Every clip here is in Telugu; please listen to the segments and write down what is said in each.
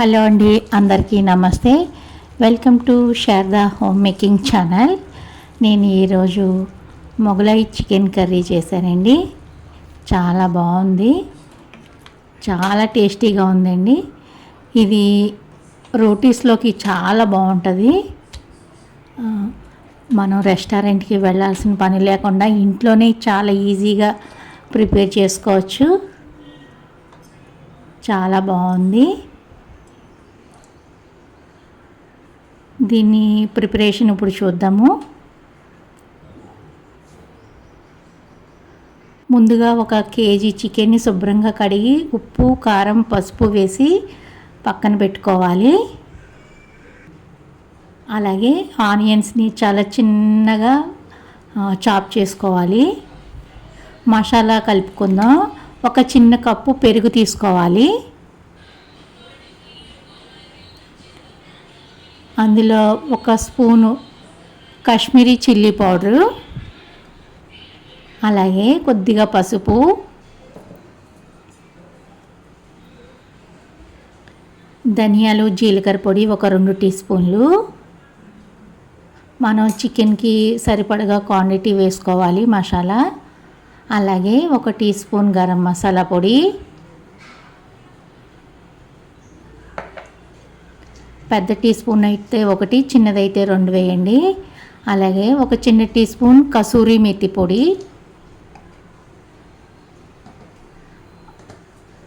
హలో అండి అందరికీ నమస్తే. Welcome to Sharada home making channel నేను ఈరోజు మొగలాయి చికెన్ కర్రీ చేశానండి. చాలా బాగుంది. చాలా టేస్టీగా ఉందండి. ఇది రోటీస్లోకి చాలా బాగుంటుంది. మనం రెస్టారెంట్కి వెళ్ళాల్సిన పని లేకుండా ఇంట్లోనే చాలా ఈజీగా ప్రిపేర్ చేసుకోవచ్చు. చాలా బాగుంది. దీన్ని ప్రిపరేషన్ ఇప్పుడు చూద్దాము. ముందుగా ఒక కేజీ చికెన్ని శుభ్రంగా కడిగి ఉప్పు కారం పసుపు వేసి పక్కన పెట్టుకోవాలి. అలాగే ఆనియన్స్ని చాలా చిన్నగా చాప్ చేసుకోవాలి. మసాలా కలుపుకుందాం. ఒక చిన్న కప్పు పెరుగు తీసుకోవాలి. అందులో ఒక స్పూను కాశ్మీరీ చిల్లీ పౌడరు అలాగే కొద్దిగా పసుపు ధనియాలు జీలకర్ర పొడి ఒక రెండు టీ స్పూన్లు. మనం చికెన్కి సరిపడగా క్వాంటిటీ వేసుకోవాలి మసాలా. అలాగే ఒక టీ స్పూన్ గరం మసాలా పొడి పెద్ద టీ స్పూన్ అయితే ఒకటి చిన్నదైతే రెండు వేయండి. అలాగే ఒక చిన్న టీ స్పూన్ కసూరి మెతి పొడి.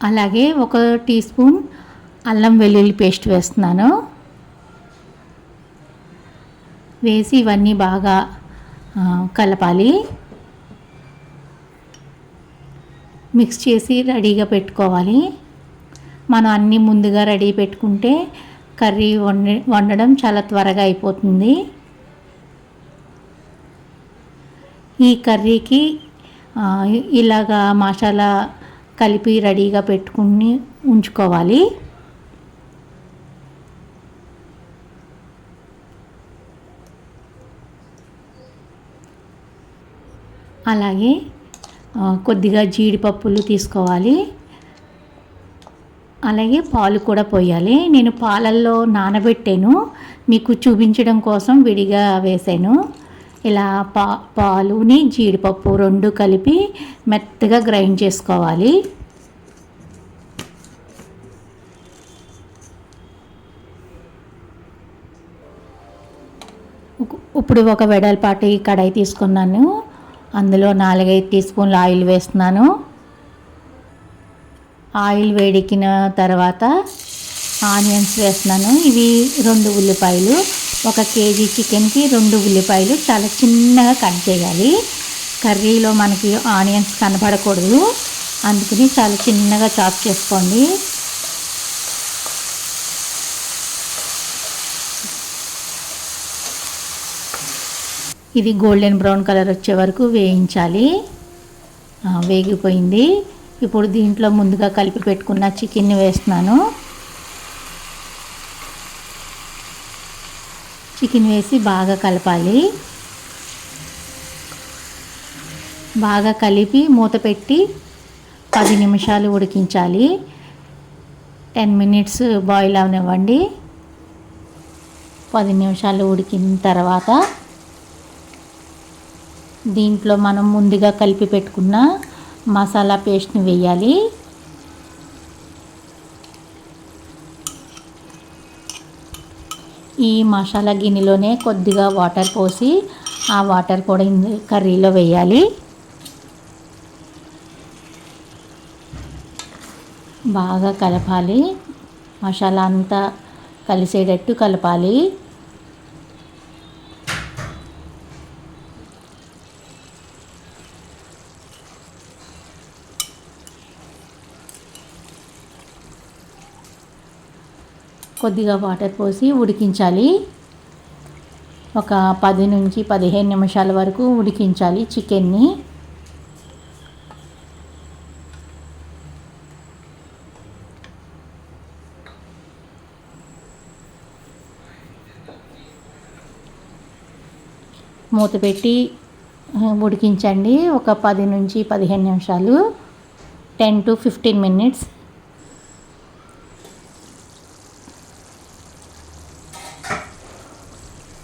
అలాగే ఒక టీ స్పూన్ అల్లం వెల్లుల్లి పేస్ట్ వేస్తున్నాను. వేసి ఇవన్నీ బాగా కలపాలి. మిక్స్ చేసి రెడీగా పెట్టుకోవాలి. మనం అన్నీ ముందుగా రెడీ పెట్టుకుంటే కర్రీ వండి వండడం చాలా త్వరగా అయిపోతుంది. ఈ కర్రీకి ఇలాగా మసాలా కలిపి రెడీగా పెట్టుకుని ఉంచుకోవాలి. అలాగే కొద్దిగా జీడిపప్పులు తీసుకోవాలి. అలాగే పాలు కూడా పోయాలి. నేను పాలల్లో నానబెట్టాను. మీకు చూపించడం కోసం విడిగా వేసాను ఇలా పా పాలుని జీడిపప్పు రెండు కలిపి మెత్తగా గ్రైండ్ చేసుకోవాలి. ఇప్పుడు ఒక వెడల్పాటి కడాయి తీసుకున్నాను. అందులో నాలుగైదు టీ స్పూన్లు ఆయిల్ వేస్తున్నాను. ఆయిల్ వేడెక్కిన తర్వాత ఆనియన్స్ వేస్తున్నాను. ఇవి రెండు ఉల్లిపాయలు. ఒక కేజీ చికెన్కి రెండు ఉల్లిపాయలు చాలా చిన్నగా కట్ చేయాలి. కర్రీలో మనకి ఆనియన్స్ కనపడకూడదు అందుకని చాలా చిన్నగా చాప్ చేసుకోండి. ఇది గోల్డెన్ బ్రౌన్ కలర్ వచ్చే వరకు వేయించాలి. వేగిపోయింది. ఇప్పుడు దీంట్లో ముందుగా కలిపి పెట్టుకున్న చికెన్ని వేస్తున్నాను. చికెన్ వేసి బాగా కలపాలి. బాగా కలిపి మూత పెట్టి పది నిమిషాలు ఉడికించాలి. టెన్ మినిట్స్ బాయిల్ అవనివ్వండి. పది నిమిషాలు ఉడికిన తర్వాత దీంట్లో మనం ముందుగా కలిపి పెట్టుకున్న మసాలా పేస్ట్ని వేయాలి. ఈ మసాలా గిన్నెలోనే కొద్దిగా వాటర్ పోసి ఆ వాటర్ కూడా కర్రీలో వేయాలి. బాగా కలపాలి. మసాలా అంతా కలిసేటట్టు కలపాలి. కొద్దిగా వాటర్ పోసి ఉడికించాలి. ఒక పది నుంచి పదిహేను నిమిషాల వరకు ఉడికించాలి చికెన్ని. మూత పెట్టి ఉడికించండి. ఒక పది నుంచి పదిహేను నిమిషాలు. Ten to fifteen minutes.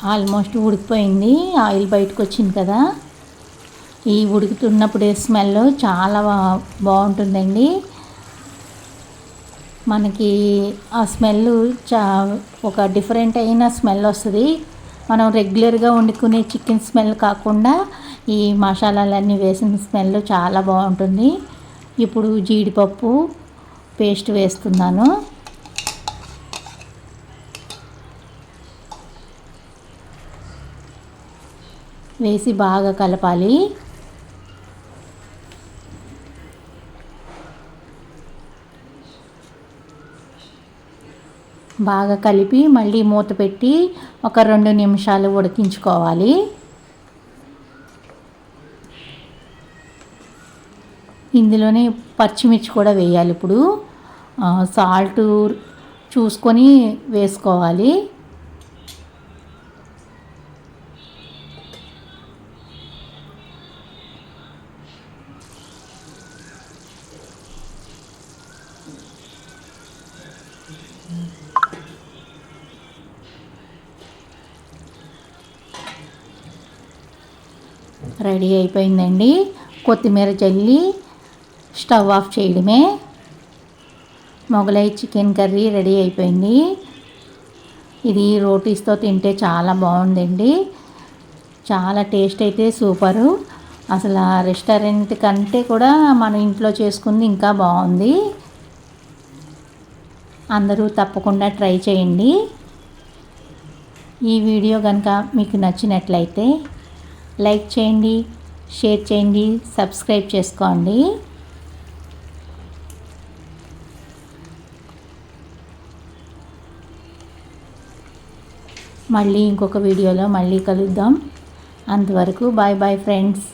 Almost ఉడికిపోయింది. ఆయిల్ బయటకు వచ్చింది కదా. ఈ ఉడుకుతున్నప్పుడే స్మెల్ చాలా బా- బాగుంటుందండి. మనకి ఆ స్మెల్ చా ఒక డిఫరెంట్ అయిన స్మెల్ వస్తుంది. మనం రెగ్యులర్గా వండుకునే చికెన్ స్మెల్ కాకుండా ఈ మసాలాలన్నీ వేసిన స్మెల్ చాలా బాగుంటుంది. ఇప్పుడు జీడిపప్పు పేస్ట్ వేస్తున్నాను. వేసి బాగా కలపాలి. బాగా కలిపి మళ్ళీ మూత పెట్టి ఒక రెండు నిమిషాలు ఉడికించుకోవాలి. ఇందులోనే పచ్చిమిర్చి కూడా వేయాలి ఇప్పుడు. సాల్ట్ చూసుకొని వేసుకోవాలి. రెడీ అయిపోయిందండి. కొత్తిమీర చల్లి స్టవ్ ఆఫ్ చేయడమే. మొగలై చికెన్ కర్రీ రెడీ అయిపోయింది. ఇది రోటీస్తో తింటే చాలా బాగుందండి. చాలా టేస్ట్ అయితే సూపరు. అసలు ఆ రెస్టారెంట్ కంటే కూడా మన ఇంట్లో చేసుకుంది ఇంకా బాగుంది. అందరూ తప్పకుండా ట్రై చేయండి. ఈ వీడియో కనుక మీకు నచ్చినట్లయితే లైక్ చేయండి షేర్ చేయండి సబ్స్క్రైబ్ చేసుకోండి. మళ్ళీ ఇంకొక వీడియోలో మళ్ళీ కలుద్దాం. అంతవరకు బాయ్ బాయ్ ఫ్రెండ్స్.